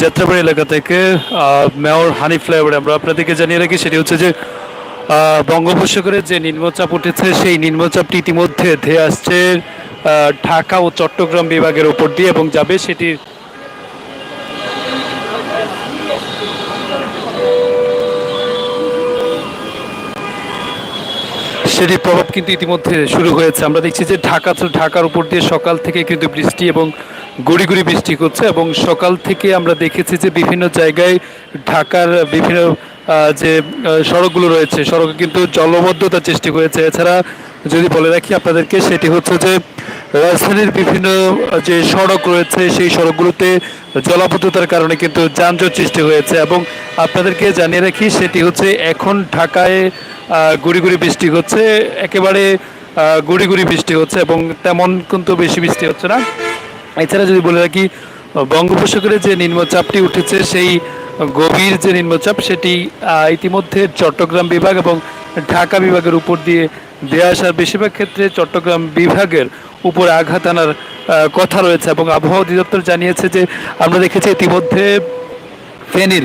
যাত্রাবাড়ি এলাকা থেকে মেয়র হানি ফ্লাইওভারে আমরা আপনাদেরকে জানিয়ে রাখি, সেটি হচ্ছে যে বঙ্গোপসাগরে যে নিম্নচাপ উঠেছে, সেই নিম্নচাপটি ইতিমধ্যে ধেয়ে আসছে ঢাকা ও চট্টগ্রাম বিভাগের উপর দিয়ে এবং যাবে সেটি সেটির প্রভাব কিন্তু ইতিমধ্যে শুরু হয়েছে। আমরা দেখছি যে ঢাকা ঢাকার উপর দিয়ে সকাল থেকে কিন্তু বৃষ্টি এবং গুড়ি গুড়ি বৃষ্টি হচ্ছে এবং সকাল থেকে আমরা দেখেছি যে বিভিন্ন জায়গায় ঢাকার বিভিন্ন যে সড়কগুলো রয়েছে, সড়কে কিন্তু জলবদ্ধতা সৃষ্টি হয়েছে। এছাড়া যদি বলে রাখি আপনাদেরকে, সেটি হচ্ছে যে, রাজধানীর বিভিন্ন যে সড়ক রয়েছে, সেই সড়কগুলোতে জলাবদ্ধতার কারণে কিন্তু যানজট সৃষ্টি হয়েছে এবং আপনাদেরকে জানিয়ে রাখি, সেটি হচ্ছে এখন ঢাকায় গুড়ি গুড়ি বৃষ্টি হচ্ছে, একেবারে গুড়ি গুড়ি বৃষ্টি হচ্ছে এবং তেমন কিন্তু বেশি বৃষ্টি হচ্ছে না। এছাড়া যদি বলে রাখি, বঙ্গোপসাগরে যে নিম্নচাপটি উঠেছে, সেই গভীর যে নিম্নচাপ, সেটি ইতিমধ্যে চট্টগ্রাম বিভাগ এবং ঢাকা বিভাগের উপর দিয়ে দেয়া আসার বেশিরভাগ ক্ষেত্রে চট্টগ্রাম বিভাগের উপরে আঘাত আনার কথা রয়েছে এবং আবহাওয়া অধিদপ্তর জানিয়েছে যে, আমরা দেখেছি ইতিমধ্যে ফেনীর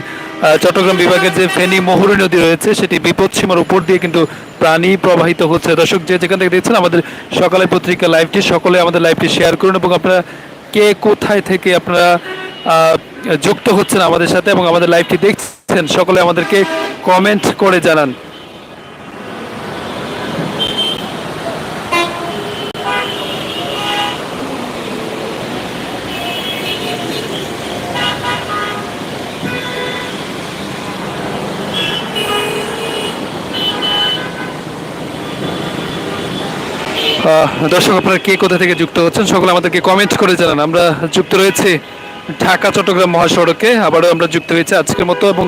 চট্টগ্রাম বিভাগের যে ফেনী মহুরী নদী রয়েছে, সেটি বিপদসীমার উপর দিয়ে কিন্তু প্রাণী প্রবাহিত হচ্ছে। দর্শক, যে যেখান থেকে দেখছেন আমাদের সকালে পত্রিকা লাইভটি, সকলে আমাদের লাইভটি শেয়ার করুন এবং আপনারা কে কোথায় থেকে আপনারা যুক্ত হচ্ছেন আমাদের সাথে এবং আমাদের লাইভটি দেখছেন, সকলে আমাদেরকে কমেন্ট করে জানান। দর্শক, আপনারা কে কোথা থেকে যুক্ত হচ্ছেন সকলে আমাদেরকে কমেন্ট করে জানান। আমরা যুক্ত রয়েছে ঢাকা, চট্টগ্রাম মহাসড়কে। আবারও আমরা যুক্ত হয়েছি আজকের মতো এবং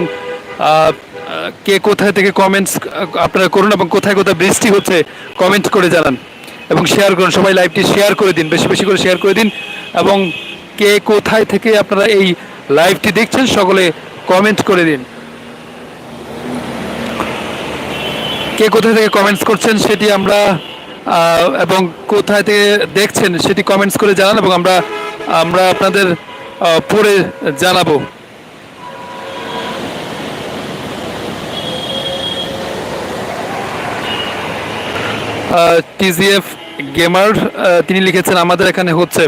কে কোথায় থেকে কমেন্টস আপনারা করুন এবং কোথায় কোথায় বৃষ্টি হচ্ছে কমেন্ট করে জানান এবং শেয়ার করুন। সবাই লাইভটি শেয়ার করে দিন, বেশি বেশি করে শেয়ার করে দিন এবং কে কোথায় থেকে আপনারা এই লাইভটি দেখছেন সকলে কমেন্ট করে দিন। কে কোথায় থেকে কমেন্টস করছেন সেটি আমরা এবং কোথায় থেকে দেখছেন সেটি কমেন্টস করে জানান এবং আমরা আমরা আপনাদের পড়ে জানাব। টিজিএফ গেমার তিনি লিখেছেন, আমাদের এখানে হচ্ছে।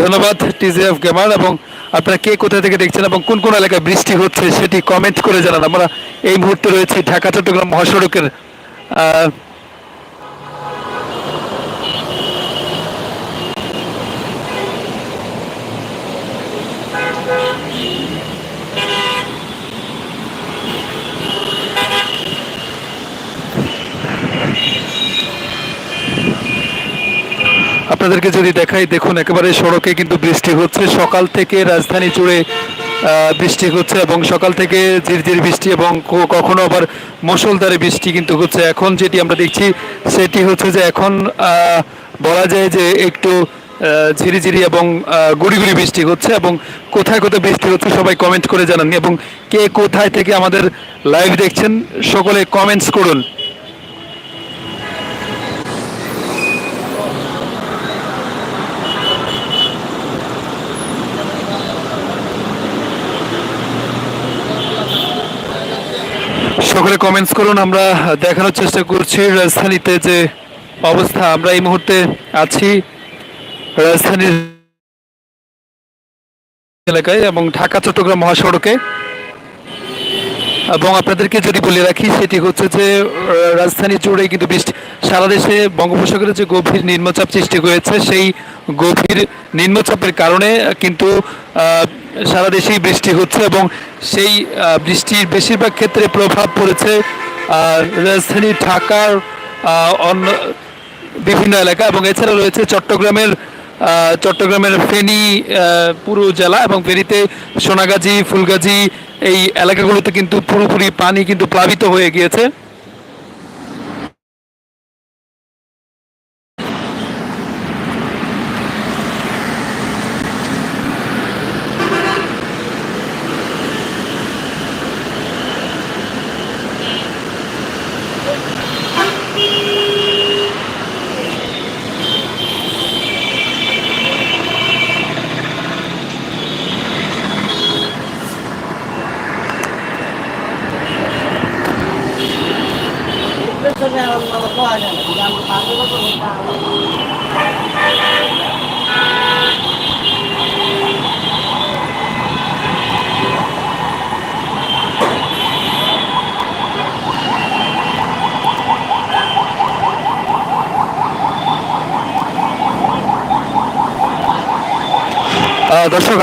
ধন্যবাদ টিজিএফ গেমার এবং আপনারা কে কোথা থেকে দেখছেন এবং কোন কোন এলাকায় বৃষ্টি হচ্ছে সেটি কমেন্ট করে জানান। আমরা এই মুহূর্তে রয়েছি ঢাকা, চট্টগ্রাম মহাসড়কের আপনাদেরকে যদি দেখাই দেখুন একেবারে সড়কে কিন্তু বৃষ্টি হচ্ছে। সকাল থেকে রাজধানী জুড়ে বৃষ্টি হচ্ছে এবং সকাল থেকে ঝিরঝির বৃষ্টি এবং কখনো আবার মুষলধারে বৃষ্টি কিন্তু হচ্ছে। এখন যেটি আমরা দেখছি সেটি হচ্ছে যে এখন বলা যায় যে একটু ঝিরিঝিরি এবং আহ, গুড়ি গুড়ি বৃষ্টি হচ্ছে এবং কোথায় কোথায় বৃষ্টি হচ্ছে সবাই কমেন্ট করে জানান। এবং কে কোথায় থেকে আমাদের লাইভ দেখছেন সকলে কমেন্টস করুন। সকলে কমেন্টস করুন, আমরা দেখানোর চেষ্টা করছি রাজধানীতে যে অবস্থা। আমরা এই মুহূর্তে আছি রাজধানীর এলাকায় এবং ঢাকা চট্টগ্রাম মহাসড়কে। এবং আপনাদেরকে যদি বলে রাখি, সেটি হচ্ছে যে রাজধানী জুড়ে কিন্তু বৃষ্টি, সারা দেশে বঙ্গোপসাগরে যে গভীর নিম্নচাপ সৃষ্টি হয়েছে, সেই গভীর নিম্নচাপের কারণে কিন্তু সারা দেশেই বৃষ্টি হচ্ছে এবং সেই বৃষ্টির বেশিরভাগ ক্ষেত্রে প্রভাব পড়েছে রাজধানী ঢাকার অন্য বিভিন্ন এলাকা এবং এছাড়া রয়েছে চট্টগ্রামের চট্টগ্রামের ফেনী পুরো জেলা এবং ফেনীতে সোনাগাজী, ফুলগাজী এই এলাকাগুলোতে কিন্তু পুরোপুরি পানি কিন্তু প্লাবিত হয়ে গিয়েছে।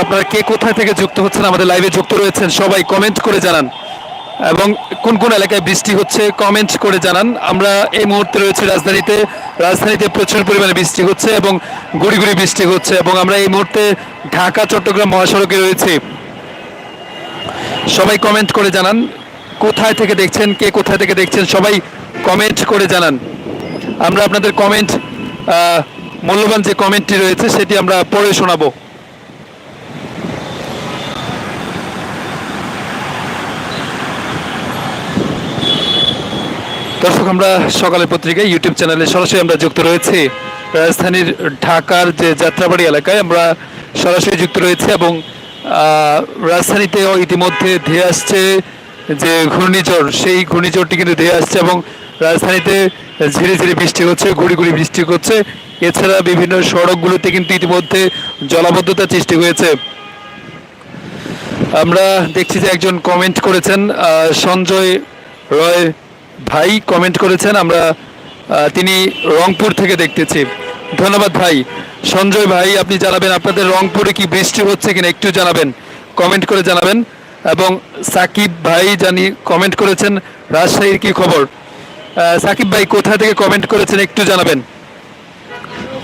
আপনারা কে কোথায় থেকে যুক্ত হচ্ছেন, আমাদের লাইভে যুক্ত রয়েছেন, সবাই কমেন্ট করে জানান। এবং কোন কোন এলাকায় বৃষ্টি হচ্ছে কমেন্ট করে জানান। আমরা এই মুহূর্তে রয়েছে রাজধানীতে। রাজধানীতে প্রচুর পরিমাণে বৃষ্টি হচ্ছে এবং গুড়ি গুড়ি বৃষ্টি হচ্ছে এবং আমরা এই মুহূর্তে ঢাকা, চট্টগ্রাম মহাসড়কে রয়েছে। সবাই কমেন্ট করে জানান, কোথায় থেকে দেখছেন, কে কোথায় থেকে দেখছেন, সবাই কমেন্ট করে জানান। আমরা আপনাদের কমেন্ট মূল্যবান যে কমেন্টটি রয়েছে, সেটি আমরা পড়ে শোনাবো। দর্শক, আমরা সকালের পত্রিকায় ইউটিউব চ্যানেলে সরাসরি আমরা যুক্ত রয়েছি। রাজধানীর ঢাকার যে যাত্রাবাড়ি এলাকায় আমরা সরাসরি যুক্ত রয়েছে এবং রাজধানীতেও ইতিমধ্যে ধেয়ে আসছে যে ঘূর্ণিঝড়, সেই ঘূর্ণিঝড়টি কিন্তু ধেয়ে আসছে এবং রাজধানীতে ঝিরে ঝিরে বৃষ্টি হচ্ছে, গুড়ি গুড়ি বৃষ্টি হচ্ছে। এছাড়া বিভিন্ন সড়কগুলোতে কিন্তু ইতিমধ্যে জলাবদ্ধতা সৃষ্টি হয়েছে। আমরা দেখছি যে একজন কমেন্ট করেছেন সঞ্জয় রয় ভাই কমেন্ট করেছেন, আমরা তিনি রংপুর থেকে দেখতেছি। ধন্যবাদ ভাই। সঞ্জয় ভাই, আপনি জানাবেন আপনাদের রংপুরে কি বৃষ্টি হচ্ছে কিনা, একটু জানাবেন। কমেন্ট করে জানাবেন। এবং সাকিব ভাই জানি কমেন্ট করেছেন, রাজশাহীর কি খবর? সাকিব ভাই কোথা থেকে কমেন্ট করেছেন, একটু জানাবেন।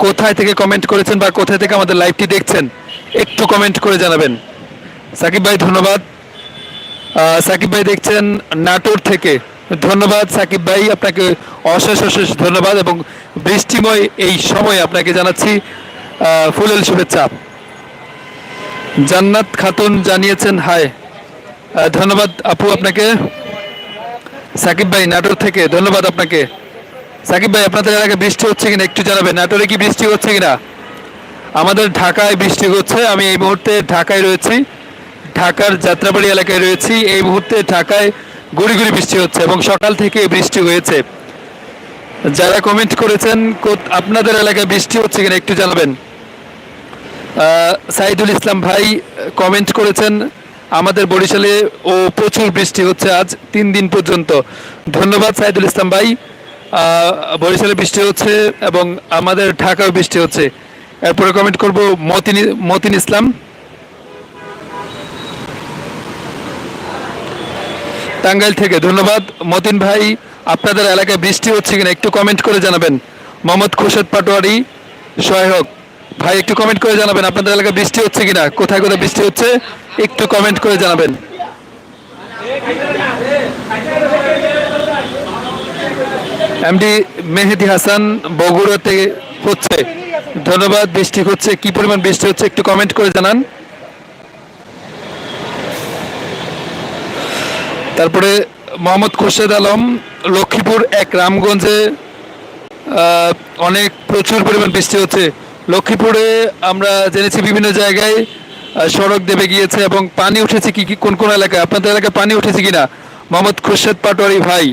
কোথায় থেকে কমেন্ট করেছেন বা কোথায় থেকে আমাদের লাইভটি দেখছেন, একটু কমেন্ট করে জানাবেন। সাকিব ভাই, ধন্যবাদ। সাকিব ভাই দেখছেন, নাটোর থেকে। ধন্যবাদ সাকিব ভাই, আপনাকে অশেষ অশেষ ধন্যবাদ এবং বৃষ্টিময় এই সময় আপনাকে জানাচ্ছি ফুলেল শুভেচ্ছা। জান্নাত খাতুন জানিয়েছেন হায় ধন্যবাদ আপু আপনাকে। সাকিব ভাই, নাটোর থেকে, ধন্যবাদ আপনাকে। সাকিব ভাই, আপনাদের এলাকায় বৃষ্টি হচ্ছে কিনা একটু জানাবেন, নাটোরে কি বৃষ্টি হচ্ছে কিনা? আমাদের ঢাকায় বৃষ্টি হচ্ছে, আমি এই মুহূর্তে ঢাকায় রয়েছি, ঢাকার যাত্রাবাড়ি এলাকায় রয়েছি, এই মুহূর্তে ঢাকায় গুড়ি গুড়ি বৃষ্টি হচ্ছে এবং সকাল থেকে বৃষ্টি হয়েছে। যারা কমেন্ট করেছেন আপনাদের এলাকায় বৃষ্টি হচ্ছে কিনা একটু জানাবেন। সাইদুল ইসলাম ভাই কমেন্ট করেছেন, আমাদের বরিশালে ও প্রচুর বৃষ্টি হচ্ছে আজ, তিন দিন পর্যন্ত। ধন্যবাদ সাইদুল ইসলাম ভাই। বরিশালে বৃষ্টি হচ্ছে এবং আমাদের ঢাকায় বৃষ্টি হচ্ছে। এরপরে কমেন্ট করব মতিন মতিন ইসলাম। টাঙ্গাইল থেকে। ধন্যবাদ। মতিন ভাই, আপনাদের এলাকায় বৃষ্টি হচ্ছে কিনা একটু কমেন্ট করে জানাবেন। মোহাম্মদ খুরশেদ পাটোয়ারি, সহায়ক। ভাই, একটু কমেন্ট করে জানাবেন, আপনাদের এলাকায় বৃষ্টি হচ্ছে কিনা? কোথায় কোথায় বৃষ্টি হচ্ছে? একটু কমেন্ট করে জানাবেন। এমডি মেহেদি হাসান বগুড়াতে হচ্ছে। ধন্যবাদ, বৃষ্টি হচ্ছে। কি পরিমাণ বৃষ্টি হচ্ছে একটু কমেন্ট করে জানান। তারপরে মোহাম্মদ খুরশেদ আলম, লক্ষ্মীপুর এক, রামগঞ্জে অনেক প্রচুর পরিমাণ বৃষ্টি হচ্ছে। লক্ষ্মীপুরে আমরা জেনেছি বিভিন্ন জায়গায় সড়ক দেবে গিয়েছে এবং পানি উঠেছে কি কি, কোন কোন এলাকায়? আপনাদের এলাকায় পানি উঠেছে কিনা? মোহাম্মদ খুরশেদ পাটোয়ারি ভাই,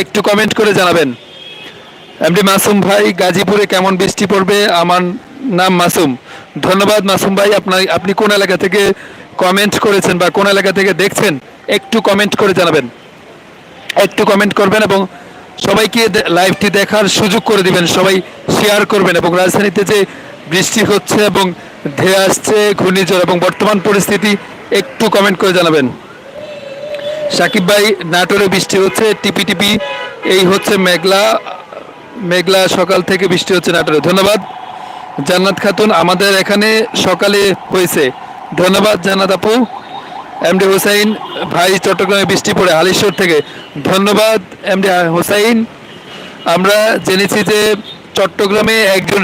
একটু কমেন্ট করে জানাবেন। এমডি মাসুম ভাই, গাজীপুরে কেমন বৃষ্টি পড়বে? আমার নাম মাসুম। ধন্যবাদ মাসুম ভাই, আপনার, আপনি কোন এলাকা থেকে কমেন্ট করেছেন বা কোন এলাকা থেকে দেখছেন? একটু কমেন্ট করে জানাবেন। একটু কমেন্ট করবেন এবং সবাইকে লাইভটি দেখার সুযোগ করে দিবেন। সবাই শেয়ার করবেন এবং রাজধানীতে যে বৃষ্টি হচ্ছে এবং ধেয়ে আসছে, ঘূর্ণিঝড় এবং বর্তমান পরিস্থিতি, একটু কমেন্ট করে জানাবেন। সাকিব ভাই, নাটোরে বৃষ্টি হচ্ছে টিপি টিপি এই হচ্ছে মেঘলা মেঘলা সকাল থেকে বৃষ্টি হচ্ছে নাটোরে। ধন্যবাদ। জান্নাত খাতুন, আমাদের এখানে সকালে হয়েছে। ধন্যবাদ জান্নাত আপু। এমডি হোসাইন, ভাই চট্টগ্রামে বৃষ্টি পড়ে হালিশ্বর থেকে। ধন্যবাদ, এমডি হোসাইন। আমরা জেনেছি যে চট্টগ্রামে একজন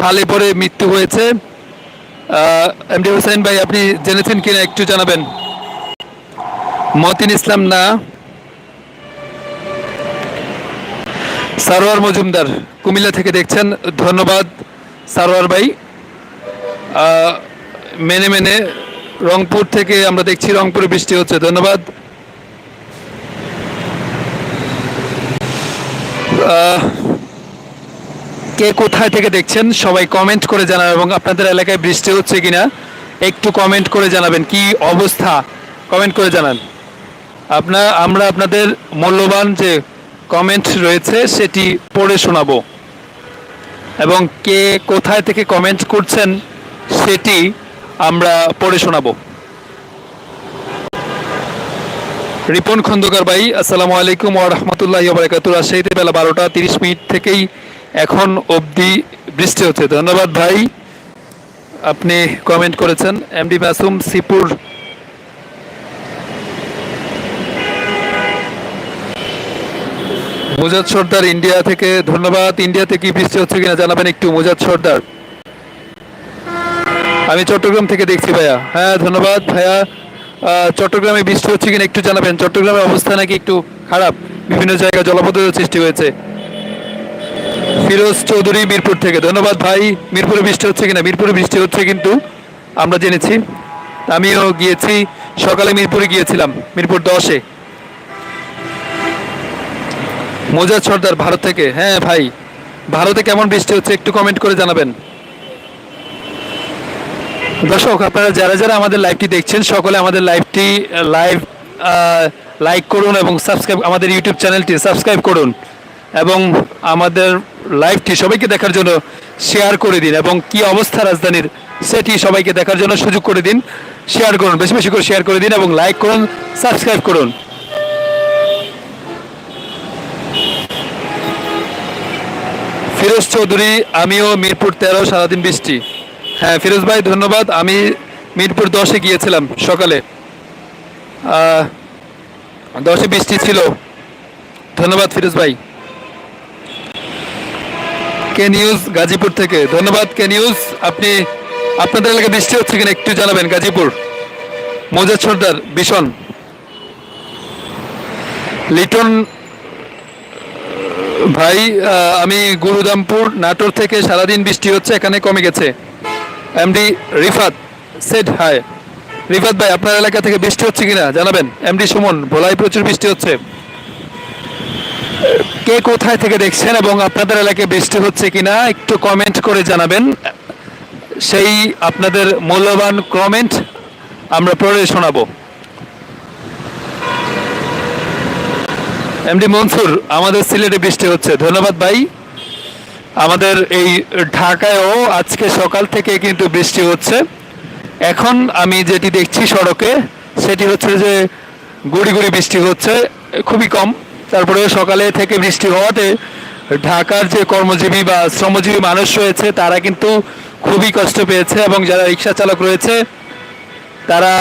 খালে পড়ে মৃত্যু হয়েছে। এমডি হোসাইন ভাই, আপনি জেনেছেন কিনা একটু জানাবেন? মতিন ইসলাম না। সারোয়ার মজুমদার, কুমিল্লা থেকে দেখছেন। ধন্যবাদ, সারোয়ার ভাই। মেনে মেনে রংপুর থেকে আমরা দেখছি, রংপুরে বৃষ্টি হচ্ছে, ধন্যবাদ। কে কোথায় থেকে দেখছেন, সবাই কমেন্ট করে জানাবেন এবং আপনাদের এলাকায় বৃষ্টি হচ্ছে কিনা, একটু কমেন্ট করে জানাবেন, কি অবস্থা? কমেন্ট করে জানান। আপনার আমরা আপনাদের মূল্যবান যে কমেন্ট রয়েছে, সেটি পড়ে শোনাবো। এবং কে কোথায় থেকে কমেন্ট করছেন, সেটি আমরা পড়ে শোনাবো। রিপন খন্দকার ভাই, আসসালামু আলাইকুম ওয়া রাহমাতুল্লাহি ওয়া বারাকাতুহু। রাজশাহীতে বেলা বারোটা তিরিশ মিনিট থেকেই এখন অবধি বৃষ্টি হচ্ছে। ধন্যবাদ ভাই। আপনি কমেন্ট করেছেন। এমডি মাসুম সিপুর মুজাদ সর্দার ইন্ডিয়া থেকে। ধন্যবাদ। ইন্ডিয়াতে কি বৃষ্টি হচ্ছে কিনা জানাবেন একটু। মুজাদ সর্দার। আমি চট্টগ্রাম থেকে দেখছি ভাইয়া। হ্যাঁ ধন্যবাদ ভাইয়া। চট্টগ্রামে বৃষ্টি হচ্ছে কিনা একটু জানাবেন। চট্টগ্রামের অবস্থা নাকি একটু খারাপ? বিভিন্ন জায়গায় জলপথের সৃষ্টি হয়েছে। ফিরোজ চৌধুরী মিরপুর থেকে। ধন্যবাদ ভাই। মিরপুরে বৃষ্টি হচ্ছে কিনা? মিরপুরে বৃষ্টি হচ্ছে কিন্তু আমরা জেনেছি। আমিও গিয়েছি। সকালে মিরপুরে গিয়েছিলাম, মিরপুর দশে। মোজাদ সর্দার, ভারত থেকে। হ্যাঁ ভাই, ভারতে কেমন বৃষ্টি হচ্ছে একটু কমেন্ট করে জানাবেন। দর্শক, আপনারা যারা যারা আমাদের লাইভটি দেখছেন, সকলে আমাদের লাইভটি লাইভ লাইক করুন এবং সাবস্ক্রাইব আমাদের ইউটিউব চ্যানেলটি সাবস্ক্রাইব করুন এবং আমাদের লাইভটি সবাইকে দেখার জন্য শেয়ার করে দিন এবং কি অবস্থা রাজধানীর সেটি সবাইকে দেখার জন্য সুযোগ করে দিন শেয়ার করুন, বেশি বেশি করে শেয়ার করে দিন এবং লাইক করুন সাবস্ক্রাইব করুন। ফিরোজ চৌধুরী, আমিও মিরপুর তেরো, সারাদিন বৃষ্টি। হ্যাঁ ফিরোজ ভাই, ধন্যবাদ। আমি মিরপুর দশে গিয়েছিলাম সকালে। দশে বৃষ্টি ছিল। ধন্যবাদ ফিরোজ ভাই। কে নিউজ? গাজীপুর থেকে। ধন্যবাদ কে নিউজ। আপনি, আপনাদের এলাকায় বৃষ্টি হচ্ছে কিনা একটু জানাবেন। গাজীপুর। মোজাদ সর্দার, ভীষণ। লিটন, ভাই আমি গুরুদামপুর, নাটোর থেকে সারাদিন বৃষ্টি হচ্ছে, এখানে কমে গেছে। MD Rifat said hi Rifat ভাই, আপনার এলাকা থেকে বৃষ্টি হচ্ছে কিনা? জানাবেন। এমডি সুমন ভোলাই প্রচুর বৃষ্টি হচ্ছে। কে কোথায় থেকে দেখছেন এবং আপনাদের এলাকায় বৃষ্টি হচ্ছে কিনা, একটু কমেন্ট করে জানাবেন। সেই আপনাদের মূল্যবান কমেন্ট আমরা পরে শোনাবো। এমডি মনসুর, আমাদের সিলেটে বৃষ্টি হচ্ছে। ধন্যবাদ ভাই। আমাদের এই ঢাকায়ও আজকে সকাল থেকে কিন্তু বৃষ্টি হচ্ছে। এখন আমি যেটি দেখছি সড়কে, সেটি হচ্ছে যে গুড়ি গুড়ি বৃষ্টি হচ্ছে, খুবই কম। তারপরে সকালে থেকে বৃষ্টি হওয়াতে ঢাকার যে কর্মজীবী বা শ্রমজীবী মানুষ রয়েছে, তারা কিন্তু খুবই কষ্ট পেয়েছে এবং যারা রিক্সা চালক রয়েছে, তারা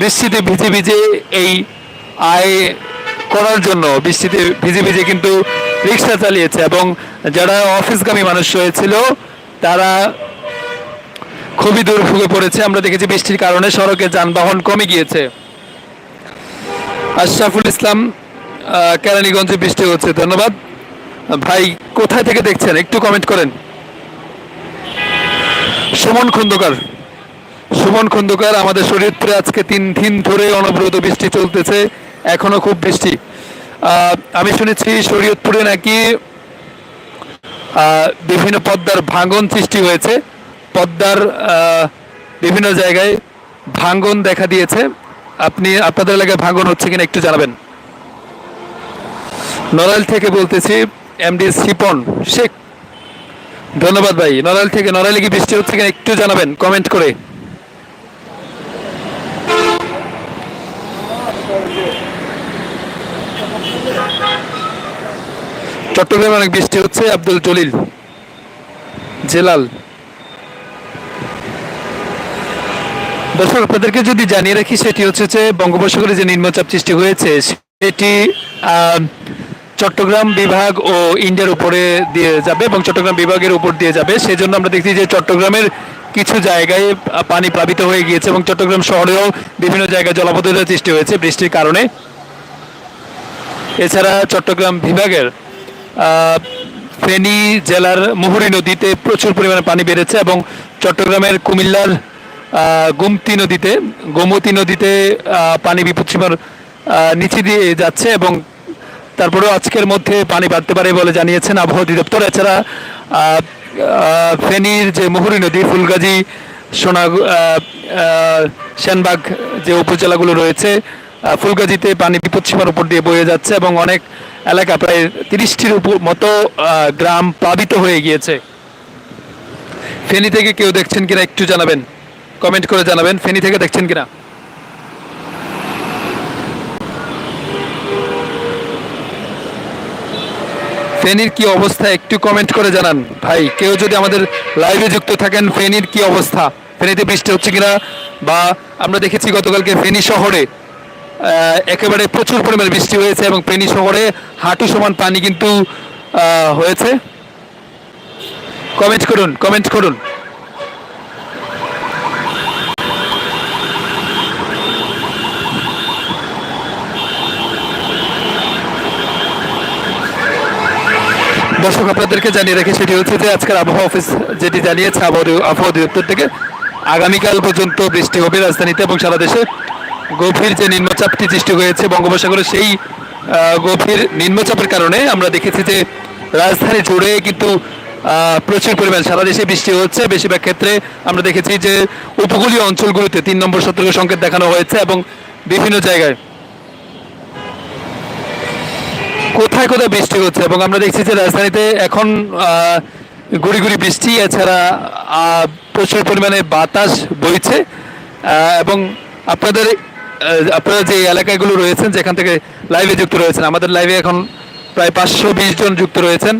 বৃষ্টিতে ভিজে ভিজে এই আয় করার জন্য, বৃষ্টিতে ভিজে ভিজে কিন্তু রিক্সা চালিয়েছে এবং যারা অফিসগামী মানুষ রয়েছিল, তারা খুবই দুর্ভোগে পড়েছে। আমরা দেখেছি বৃষ্টির কারণে সড়কে যানবাহন কমে গিয়েছে। আশরাফুল ইসলাম কেরানীগঞ্জে বৃষ্টি হচ্ছে। ধন্যবাদ। ভাই, কোথায় থেকে দেখছেন? একটু কমেন্ট করেন। সুমন খন্দকার। সুমন খন্দকার, আমাদের শরীরপুরে আজকে তিন দিন ধরে অনবরত বৃষ্টি চলতেছে। এখনও খুব বৃষ্টি। আমি শুনেছি শরীয়তপুরে নাকি বিভিন্ন পদ্মার ভাঙন সৃষ্টি হয়েছে। পদ্মার বিভিন্ন জায়গায় ভাঙন দেখা দিয়েছে। আপনি, আপনাদের এলাকায় ভাঙন হচ্ছে কিনা একটু জানাবেন। নড়াইল থেকে বলতেছি, এমডি সিপন শেখ। ধন্যবাদ ভাই, নড়াইল থেকে, নড়াইলে কি বৃষ্টি হচ্ছে কিনা একটু জানাবেন কমেন্ট করে। চট্টগ্রামে অনেক বৃষ্টি হচ্ছে, আব্দুল জলিল, জেলাল। দর্শক, আপনাদেরকে যদি জানিয়ে রাখি, সেটি হচ্ছে যে বঙ্গোপসাগরে যে নিম্নচাপ সৃষ্টি হয়েছে, সেটি চট্টগ্রাম বিভাগ ও ইন্ডিয়ার উপরে দিয়ে যাবে এবং চট্টগ্রাম বিভাগের উপর দিয়ে যাবে। সেই জন্য আমরা দেখছি যে চট্টগ্রামের কিছু জায়গায় পানি প্লাবিত হয়ে গিয়েছে এবং চট্টগ্রাম শহরেও বিভিন্ন জায়গায় জলাবদ্ধতার সৃষ্টি হয়েছে বৃষ্টির কারণে। এছাড়া চট্টগ্রাম বিভাগের ফেনী জেলার মুহুরী নদীতে প্রচুর পরিমাণে পানি বেড়েছে এবং চট্টগ্রামের কুমিল্লার গুমতি নদীতে, গোমতী নদীতে পানি বিপদসীমার নিচে দিয়ে যাচ্ছে এবং তারপরেও আজকের মধ্যে পানি বাড়তে পারে বলে জানিয়েছেন আবহাওয়া অধিদপ্তর। এছাড়া ফেনীর যে মুহুরী নদী, ফুলগাজী, সোনা সেনবাগ যে উপজেলাগুলো রয়েছে ফুলগাজীতে পানি বিপদসীমার উপর দিয়ে বয়ে যাচ্ছে এবং অনেক এলাকা প্রায় তিরিশটির উপর মতো গ্রাম প্লাবিত হয়ে গিয়েছে। ফেনী থেকে কেউ দেখছেন কিনা একটু জানাবেন। কমেন্ট করে জানাবেন, ফেনী থেকে দেখছেন কিনা? ফেনীর কি অবস্থা একটু কমেন্ট করে জানান। ভাই, কেউ যদি আমাদের লাইভে যুক্ত থাকেন, ফেনীর কি অবস্থা? ফেনীতে বৃষ্টি হচ্ছে কিনা? বা আমরা দেখেছি গতকালকে ফেনী শহরে একেবারে প্রচুর পরিমাণে বৃষ্টি হয়েছে এবং ফেনী শহরে হাঁটু সমান পানি কিন্তু হয়েছে। কমেন্ট করুন কমেন্ট করুন। দর্শক, আপনাদেরকে জানিয়ে রেখে সেটি হচ্ছে যে আজকের আবহাওয়া অফিস যেটি জানিয়েছে আবহাওয়া আবহাওয়া অধিদপ্তর থেকে, আগামীকাল পর্যন্ত বৃষ্টি হবে রাজধানীতে এবং সারা দেশে। গভীর যে নিম্নচাপটি সৃষ্টি হয়েছে বঙ্গোপসাগরে, সেই গভীর নিম্নচাপের কারণে আমরা দেখেছি যে রাজধানী জুড়ে কিন্তু প্রচুর পরিমাণ, সারা দেশে বৃষ্টি হচ্ছে। বেশিরভাগ ক্ষেত্রে আমরা দেখেছি যে উপকূলীয় অঞ্চলগুলোতে তিন নম্বর সতর্ক সংকেত দেখানো হয়েছে এবং বিভিন্ন জায়গায় কোথায় কোথায় বৃষ্টি হচ্ছে এবং আমরা দেখছি যে রাজধানীতে এখন গুড়ি গুড়ি বৃষ্টি, এছাড়া প্রচুর পরিমাণে বাতাস বইছে। এবং আপনাদের আপনারা যে এলাকাগুলো রয়েছেন, যেখান থেকে লাইভে যুক্ত রয়েছেন, আমাদের লাইভে এখন প্রায় পাঁচশো বিশ জন যুক্ত রয়েছেন।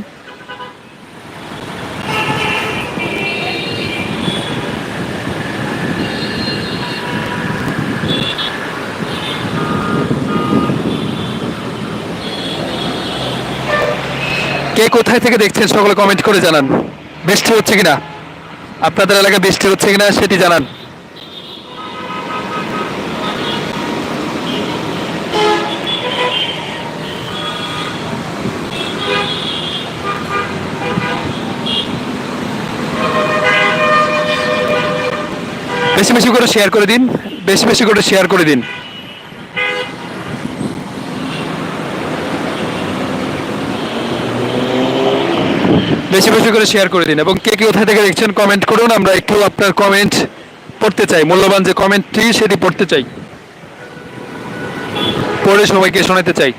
কে কোথায় থেকে দেখছেন সকলে কমেন্ট করে জানান। বৃষ্টি হচ্ছে কিনা? আপনাদের এলাকায় বৃষ্টি হচ্ছে কিনা সেটি জানান। বেশি বেশি করে শেয়ার করে দিন, বেশি বেশি করে শেয়ার করে দিন। বেশি বেশি করে শেয়ার করে দিন এবং কে কে কোথায় থেকে দেখছেন কমেন্ট করুন, আমরা একটু আপনার কমেন্ট পড়তে চাই। মূল্যবান যে কমেন্টটি সেটি পড়তে চাই। পড়ে সবাইকে শোনাতে চাই।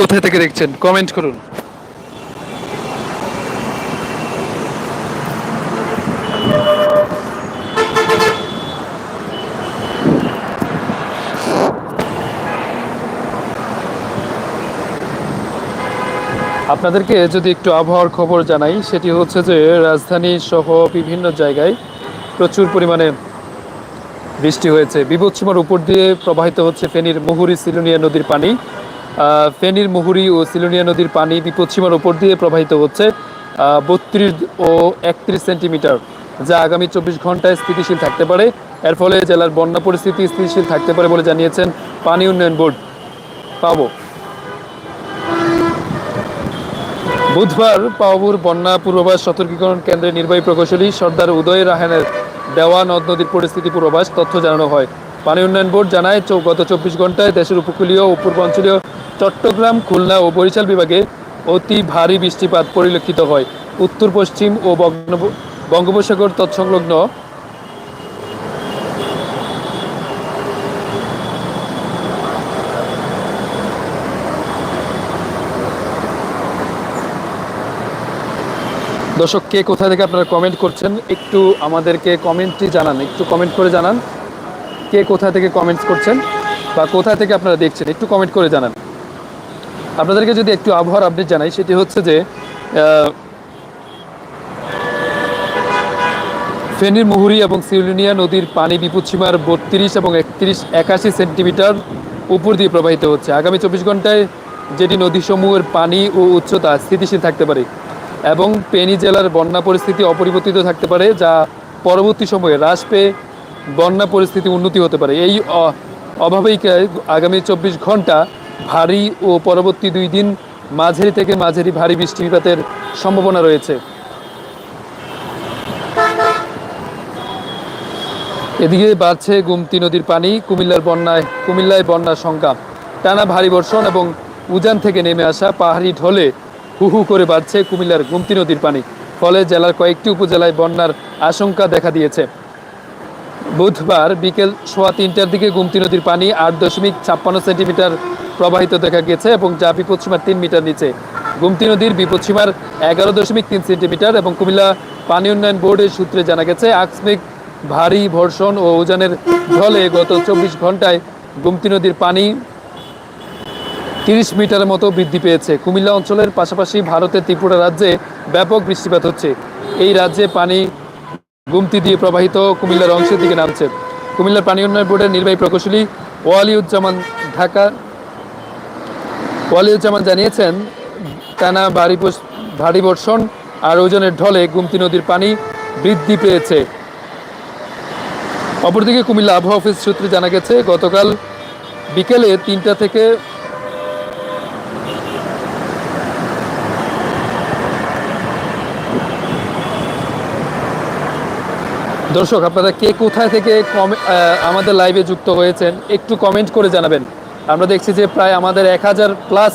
কে কোথায় থেকে দেখছেন? কমেন্ট করুন। আপনাদেরকে যদি একটু আবহাওয়ার খবর জানাই, সেটি হচ্ছে যে রাজধানী সহ বিভিন্ন জায়গায় প্রচুর পরিমাণে বৃষ্টি হয়েছে। বিপদসীমার উপর দিয়ে প্রবাহিত হচ্ছে ফেনীর মুহুরী সিলুনিয়া নদীর পানি। ফেনীর মুহুরি ও সিলুনিয়া নদীর পানি বিপদসীমার উপর দিয়ে প্রবাহিত হচ্ছে বত্রিশ ও একত্রিশ সেন্টিমিটার, যা আগামী চব্বিশ ঘন্টায় স্থিতিশীল থাকতে পারে। এর ফলে জেলার বন্যা পরিস্থিতি স্থিতিশীল থাকতে পারে বলে জানিয়েছেন পানি উন্নয়ন বোর্ড। পাবো বুধবার পাওয়াবুর বন্যা পূর্বাভাস সতর্কীকরণ কেন্দ্রের নির্বাহী প্রকৌশলী সর্দার উদয় রাহানের দেওয়া নদ নদীর পরিস্থিতি পূর্বাভাস তথ্য জানানো হয়। পানি উন্নয়ন বোর্ড জানায় গত চব্বিশ ঘন্টায় দেশের উপকূলীয় ও পূর্বাঞ্চলীয় চট্টগ্রাম, খুলনা ও বরিশাল বিভাগে অতি ভারী বৃষ্টিপাত পরিলক্ষিত হয়। উত্তর, পশ্চিম ও বঙ্গোপ- বঙ্গোপসাগর তৎসংলগ্ন দর্শক, কে কোথা থেকে আপনারা কমেন্ট করছেন একটু আমাদেরকে কমেন্টটি জানান, একটু কমেন্ট করে জানান। কে কোথা থেকে কমেন্টস করছেন বা কোথা থেকে আপনারা দেখছেন, একটু কমেন্ট করে জানান। আপনাদেরকে যদি একটু আবহাওয়ার আপডেট জানাই, সেটি হচ্ছে যে ফেনীর মুহুরী এবং সিউলিনিয়া নদীর পানি বিপদসীমার বত্রিশ এবং একত্রিশ একাশি সেন্টিমিটার উপর দিয়ে প্রবাহিত হচ্ছে। আগামী চব্বিশ ঘন্টায় যেটি নদীসমূহের পানি ও উচ্চতা স্থিতিশীল থাকতে পারে এবং পেনি জেলার বন্যা পরিস্থিতি অপরিবর্তিত থাকতে পারে, যা পরবর্তী সময়ে হ্রাস পেয়ে বন্যা পরিস্থিতি উন্নতি হতে পারে। এই অভাবেই আগামী চব্বিশ ঘণ্টা ভারী ও পরবর্তী দুই দিন মাঝারি থেকে মাঝারি ভারী বৃষ্টিপাতের সম্ভাবনা রয়েছে। এদিকে বাড়ছে গুমতি নদীর পানি, কুমিল্লার বন্যায়, কুমিল্লায় বন্যার সংখ্যা। টানা ভারী বর্ষণ এবং উজান থেকে নেমে আসা পাহাড়ি ঢলে হু হু করে বাড়ছে কুমিল্লার গুমতি নদীর পানি। ফলে জেলার কয়েকটি উপজেলায় বন্যার আশঙ্কা দেখা দিয়েছে। বুধবার বিকেল সোয়া তিনটার দিকে গুমতি নদীর পানি আট দশমিক ছাপ্পান্ন সেন্টিমিটার প্রবাহিত দেখা গেছে এবং যা বিপদসীমার তিন মিটার নিচে। গুমতি নদীর বিপদসীমার এগারো দশমিক তিন সেন্টিমিটার এবং কুমিল্লা পানি উন্নয়ন বোর্ডের সূত্রে জানা গেছে, আকস্মিক ভারী বর্ষণ ও উজানের ঢলে গত চব্বিশ ঘন্টায় গুমতি নদীর পানি তিরিশ মিটারের মতো বৃদ্ধি পেয়েছে। কুমিল্লা অঞ্চলের পাশাপাশি ভারতের ত্রিপুরা রাজ্যে ব্যাপক বৃষ্টিপাত হচ্ছে। এই রাজ্যে পানি গুমতি দিয়ে প্রবাহিত কুমিল্লার অংশের দিকে নামছে। কুমিল্লার পানি উন্নয়ন বোর্ডের নির্বাহী প্রকৌশলী ওয়ালিউজ্জামান ঢাকা ওয়ালিউজ্জামান জানিয়েছেন, টানা ভারী ভারী বর্ষণ আর ওজনের ঢলে গুমতি নদীর পানি বৃদ্ধি পেয়েছে। অপরদিকে কুমিল্লা আবহাওয়া অফিস সূত্রে জানা গেছে, গতকাল বিকেলে তিনটা থেকে দর্শক, আপনারা কে কোথায় থেকে আমাদের লাইভে যুক্ত হয়েছেন, একটু কমেন্ট করে জানাবেন। আমরা দেখছি যে প্রায় আমাদের এক হাজার প্লাস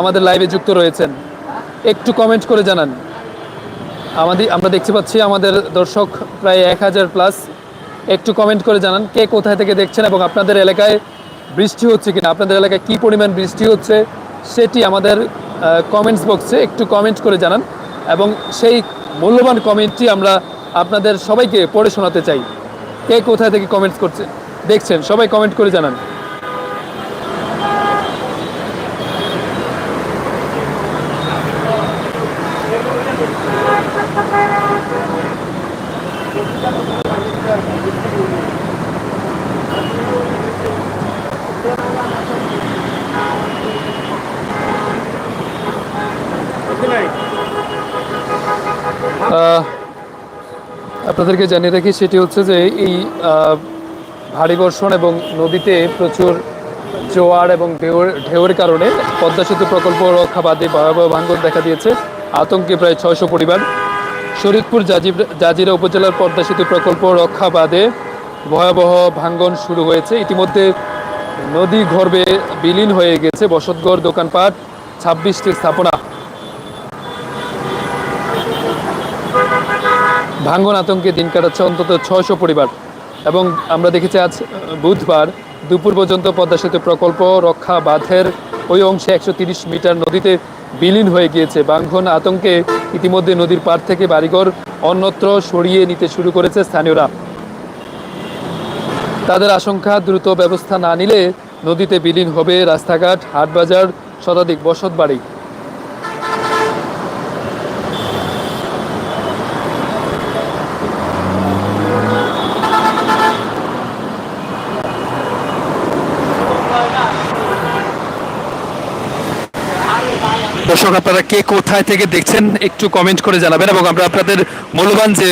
আমাদের লাইভে যুক্ত রয়েছেন। একটু কমেন্ট করে জানান। আমাদের আমরা দেখতে পাচ্ছি আমাদের দর্শক প্রায় এক হাজার প্লাস একটু কমেন্ট করে জানান, কে কোথায় থেকে দেখছেন এবং আপনাদের এলাকায় বৃষ্টি হচ্ছে কিনা? আপনাদের এলাকায় কী পরিমাণ বৃষ্টি হচ্ছে? সেটি আমাদের কমেন্টস বক্সে একটু কমেন্ট করে জানান এবং সেই মূল্যবান কমেন্টটি আমরা আপনাদের সবাইকে পড়ে শোনাতে চাই। কে কোথায় থেকে কমেন্টস করছে? দেখছেন সবাই কমেন্ট করে জানান। আহ, আপনাদেরকে জানিয়ে রাখি, সেটি হচ্ছে যে এই ভারী বর্ষণ এবং নদীতে প্রচুর জোয়ার এবং ঢেউর ঢেউয়ের কারণে পদ্মা সেতু প্রকল্প রক্ষা বাদে ভয়াবহ ভাঙ্গন দেখা দিয়েছে। আতঙ্কে প্রায় ছয়শো পরিবার। শরীদপুর জাজিব, জাজিরা উপজেলার পদ্মা সেতু প্রকল্প রক্ষা বাদে ভয়াবহ ভাঙ্গন শুরু হয়েছে। ইতিমধ্যে নদী গর্ভে বিলীন হয়ে গেছে। বসতঘর, দোকানপাট ছাব্বিশটি স্থাপনা ভাঙ্গন আতঙ্কে দিন কাটাচ্ছে অন্তত ছয়শো পরিবার। এবং আমরা দেখেছি আজ বুধবার দুপুর পর্যন্ত পদ্মা সেতু প্রকল্প রক্ষা বাঁধের ওই অংশে একশো মিটার নদীতে বিলীন হয়ে গিয়েছে। বাঙ্গন আতঙ্কে ইতিমধ্যে নদীর পাড় থেকে বাড়িঘর অন্যত্র সরিয়ে নিতে শুরু করেছে স্থানীয়রা। তাদের আশঙ্কা, দ্রুত ব্যবস্থা না নিলে নদীতে বিলীন হবে রাস্তাঘাট, হাটবাজার, শতাধিক বসত বাড়ি দর্শক আপনারা কে কোথায় থেকে দেখছেন একটু কমেন্ট করে জানাবেন এবং আমরা আপনাদের মূল্যবান যে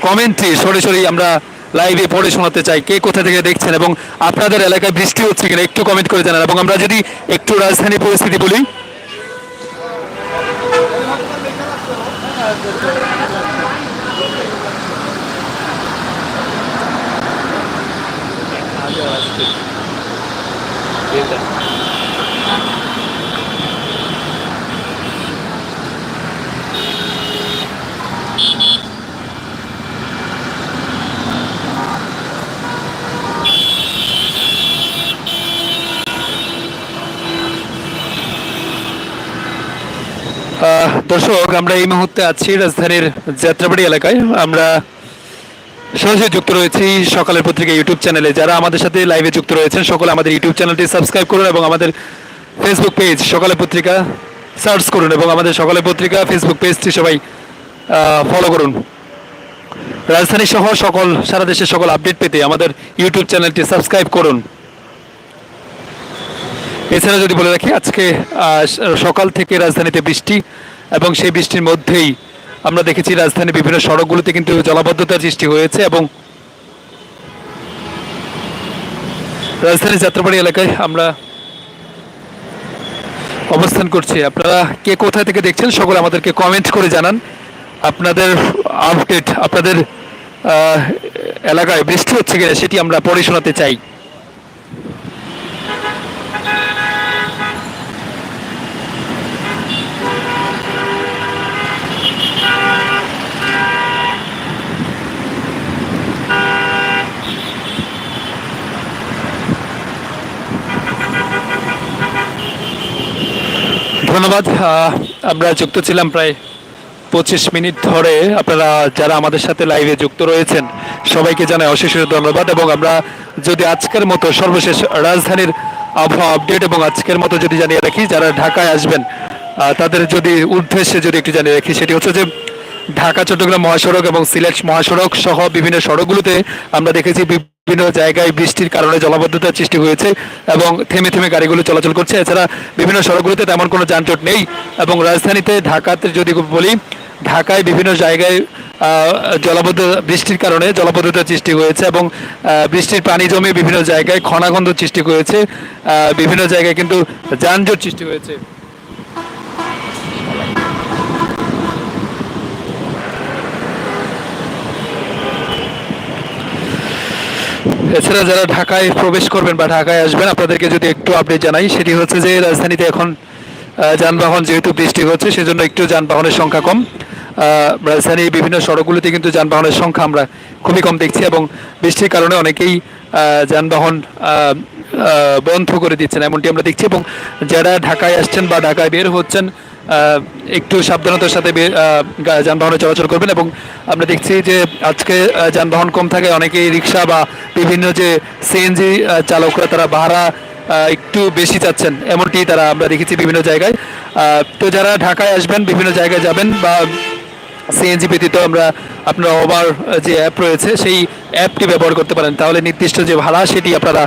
কমেন্টটি সরাসরি আমরা লাইভে পড়ে শোনাতে চাই। কে কোথা থেকে দেখছেন এবং আপনাদের এলাকায় বৃষ্টি হচ্ছে কিনা একটু কমেন্ট করে জানান। এবং আমরা যদি একটু রাজধানী পরিস্থিতি বলি আহ, দর্শক, আমরা এই মুহূর্তে আছি রাজধানীর যাত্রাবাড়ি এলাকায়। আমরা সরাসরি যুক্ত রয়েছি সকালের পত্রিকা ইউটিউব চ্যানেলে। যারা আমাদের সাথে লাইভে যুক্ত রয়েছেন, সকলে আমাদের ইউটিউব চ্যানেলটি সাবস্ক্রাইব করুন এবং আমাদের ফেসবুক পেজ সকালের পত্রিকা সার্চ করুন এবং আমাদের সকালের পত্রিকা ফেসবুক পেজটি সবাই ফলো করুন। রাজধানী সহ সকল, সারা দেশের সকল আপডেট পেতে আমাদের ইউটিউব চ্যানেলটি সাবস্ক্রাইব করুন। এছাড়া যদি বলে রাখি, আজকে সকাল থেকে রাজধানীতে বৃষ্টি এবং সেই বৃষ্টির মধ্যেই আমরা দেখেছি রাজধানীর বিভিন্ন সড়কগুলোতে কিন্তু জলাবদ্ধতার সৃষ্টি হয়েছে এবং রাজধানীর যাত্রাবাড়ি এলাকায় আমরা অবস্থান করছি। আপনারা কে কোথা থেকে দেখছেন সকলে আমাদেরকে কমেন্ট করে জানান। আপনাদের আপডেট আপনাদের এলাকায় বৃষ্টি হচ্ছে কিনা সেটি আমরা পড়ে শোনাতে চাই। ধন্যবাদ। আমরা যুক্ত ছিলাম প্রায় পঁচিশ মিনিট ধরে। আপনারা যারা আমাদের সাথে লাইভে যুক্ত রয়েছেন, সবাইকে জানাই অশেষ ধন্যবাদ এবং আমরা যদি আজকের মতো সর্বশেষ রাজধানীর আবহাওয়া আপডেট এবং আজকের মতো যদি জানিয়ে রাখি, যারা ঢাকায় আসবেন তাদের যদি উদ্দেশ্যে যদি একটু জানিয়ে রাখি, সেটি হচ্ছে যে ঢাকা, চট্টগ্রাম মহাসড়ক এবং সিলেট মহাসড়ক সহ বিভিন্ন সড়কগুলোতে আমরা দেখেছি বিভিন্ন জায়গায় বৃষ্টির কারণে জলাবদ্ধতার সৃষ্টি হয়েছে এবং থেমে থেমে গাড়িগুলো চলাচল করছে। এছাড়া বিভিন্ন সড়কগুলোতে তেমন কোনো যানজট নেই এবং রাজধানীতে ঢাকাতে যদি বলি, ঢাকায় বিভিন্ন জায়গায় জলাবদ্ধ, বৃষ্টির কারণে জলাবদ্ধতার সৃষ্টি হয়েছে এবং বৃষ্টির পানি জমে বিভিন্ন জায়গায় খনাগন্ধ সৃষ্টি হয়েছে। বিভিন্ন জায়গায় কিন্তু যানজট সৃষ্টি হয়েছে। এছাড়া যারা ঢাকায় প্রবেশ করবেন বা ঢাকায় আসবেন, আপনাদেরকে যদি একটু আপডেট জানাই, সেটি হচ্ছে যে রাজধানীতে এখন যানবাহন যেহেতু বৃষ্টি হচ্ছে, সেজন্য একটু যানবাহনের সংখ্যা কম। রাজধানীর বিভিন্ন সড়কগুলিতে কিন্তু যানবাহনের সংখ্যা আমরা খুবই কম দেখছি এবং বৃষ্টির কারণে অনেকেই যানবাহন বন্ধ করে দিচ্ছেন, এমনটি আমরা দেখছি এবং যারা ঢাকায় আসছেন বা ঢাকায় বের হচ্ছেন একটু সাবধানতার সাথে যানবাহনে চলাচল করবেন এবং আমরা দেখছি যে আজকে যানবাহন কম থাকে, অনেকেই রিক্সা বা বিভিন্ন যে সিএনজি চালকরা তারা ভাড়া একটু বেশি চাচ্ছেন। এমনটি তারা আমরা দেখেছি বিভিন্ন জায়গায়। তো যারা ঢাকায় আসবেন, বিভিন্ন জায়গায় যাবেন বা সিএনজি ব্যতীত আমরা আপনার ওভার যে অ্যাপ রয়েছে, সেই অ্যাপটি ব্যবহার করতে পারেন। তাহলে নির্দিষ্ট যে ভাড়া, সেটি আপনারা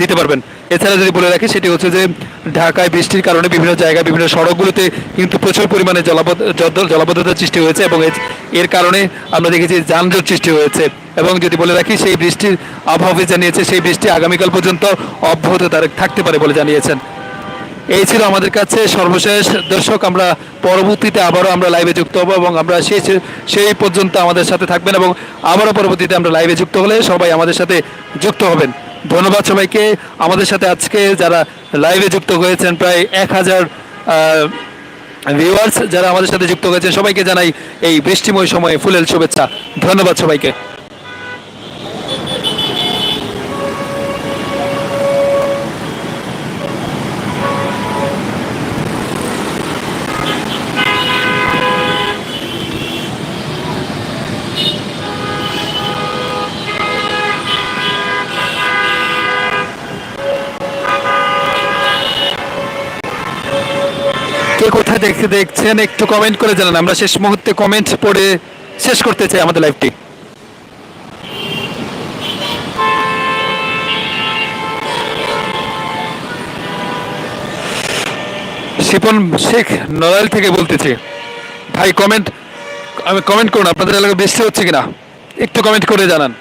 দিতে পারবেন। এছাড়া যদি বলে রাখি, সেটি হচ্ছে যে ঢাকায় বৃষ্টির কারণে বিভিন্ন জায়গায়, বিভিন্ন সড়কগুলোতে কিন্তু প্রচুর পরিমাণে জলাবদ্ধ, জল- জলাবদ্ধতার সৃষ্টি হয়েছে এবং এর- কারণে আমরা দেখেছি যানজট সৃষ্টি হয়েছে। এবং যদি বলে রাখি, সেই বৃষ্টির আবহাওয়া জানিয়েছে, সেই বৃষ্টি আগামীকাল পর্যন্ত অব্যাহত থাকতে পারে বলে জানিয়েছেন। এই ছিল আমাদের কাছে সর্বশেষ। দর্শক, আমরা পরবর্তীতে আবারও আমরা লাইভে যুক্ত হব এবং আমরা সেই সেই পর্যন্ত আমাদের সাথে থাকবেন এবং আবারও পরবর্তীতে আমরা লাইভে যুক্ত হলে সবাই আমাদের সাথে যুক্ত হবেন। ধন্যবাদ সবাইকে। আমাদের সাথে আজকে যারা লাইভে যুক্ত হয়েছেন, প্রায় এক হাজার ভিউয়ার্স যারা আমাদের সাথে যুক্ত হয়েছেন, সবাইকে জানাই এই বৃষ্টিময় সময়ে ফুলের শুভেচ্ছা। ধন্যবাদ সবাইকে। দেখতে দেখছেন, একটু কমেন্ট করে জানান। আমরা শেষ মুহূর্তে কমেন্ট পড়ে শেষ করতে চাই আমাদের লাইভটি শিপন শেখ নড়াইল থেকে বলতেছি। ভাই কমেন্ট আমি কমেন্ট করুন, আপনাদের এলাকায় বৃষ্টি হচ্ছে কিনা? একটু কমেন্ট করে জানান।